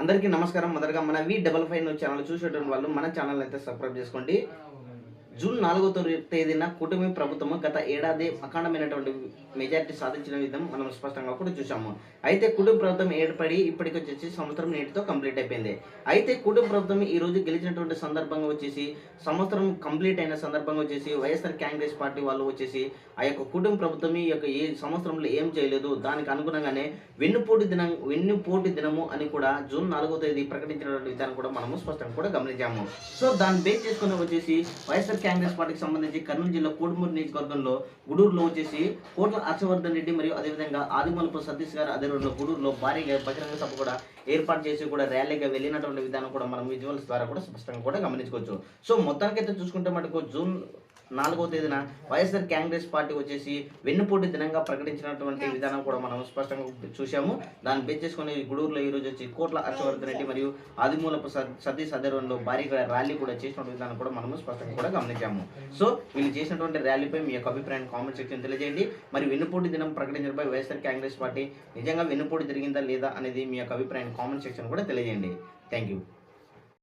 అందరికీ నమస్కారం. మొదటగా మన వి డబల్ ఫైవ్ ఛానల్ చూసేటువంటి వాళ్ళు మన ఛానల్ అయితే సబ్స్క్రైబ్ చేసుకోండి. జూన్ నాలుగో తేదీన కూటమి ప్రభుత్వం గత ఏడాది అఖండమైనటువంటి మెజార్టీ సాధించిన విధం మనం స్పష్టంగా కూడా చూసాము అయితే కుటుంబ ప్రభుత్వం ఏర్పడి ఇప్పటికి వచ్చేసి సంవత్సరం నేటితో కంప్లీట్ అయిపోయింది. అయితే కుటుంబ ప్రభుత్వం ఈ రోజు గెలిచినటువంటి సందర్భంగా వచ్చేసి సంవత్సరం కంప్లీట్ అయిన సందర్భంగా వచ్చేసి వైఎస్ఆర్ కాంగ్రెస్ పార్టీ వాళ్ళు వచ్చేసి ఆ యొక్క కుటుంబ ప్రభుత్వం ఈ యొక్క ఏ సంవత్సరంలో ఏం చేయలేదు. దానికి అనుగుణంగానే వెన్నుపోటు దినం వెన్నుపోటు దినము అని కూడా జూన్ నాలుగో తేదీ ప్రకటించినటువంటి విధానం కూడా మనము స్పష్టంగా కూడా గమనించాము. సో దాన్ని బేస్ చేసుకుని వచ్చేసి వైఎస్ఆర్ కాంగ్రెస్ పార్టీకి సంబంధించి కర్నూలు జిల్లా కోడుమూరు నియోజకవర్గంలో గుడూరులో వచ్చేసి కోట్ల హర్షవర్ధన్ రెడ్డి మరియు అదేవిధంగా ఆదిమలపు సతీష్ గారు అదే రోజు గుడూరులో భారీగా బహిరంగ సభ కూడా ఏర్పాటు చేసి కూడా ర్యాలీగా వెళ్ళినటువంటి విధానం కూడా మనం విజువల్స్ ద్వారా కూడా స్పష్టంగా కూడా గమనించుకోవచ్చు. సో మొత్తానికైతే చూసుకుంటే మటుకు జూన్ నాలుగవ తేదీన వైఎస్ఆర్ కాంగ్రెస్ పార్టీ వచ్చేసి వెన్నుపోటు దినంగా ప్రకటించినటువంటి విధానం కూడా మనం స్పష్టంగా చూసాము దాన్ని బేస్ చేసుకుని గుడూరులో ఈ రోజు వచ్చి కోట్ల హర్షవర్ధన్ రెడ్డి మరియు ఆదిమూలపు సతీష్ అధర్వంలో భారీగా ర్యాలీ కూడా చేసినటువంటి విధానం కూడా మనము స్పష్టంగా కూడా గమనించాము. సో వీళ్ళు చేసినటువంటి ర్యాలీపై మీ యొక్క అభిప్రాయాన్ని కామెంట్ సెక్షన్ తెలియజేయండి. మరి వెన్నుపోటు దినం ప్రకటించడంపై వైఎస్ఆర్ కాంగ్రెస్ పార్టీ నిజంగా వెన్నుపోటు జరిగిందా లేదా అనేది మీ యొక్క అభిప్రాయాన్ని కామెంట్ సెక్షన్ కూడా తెలియజేయండి. Thank you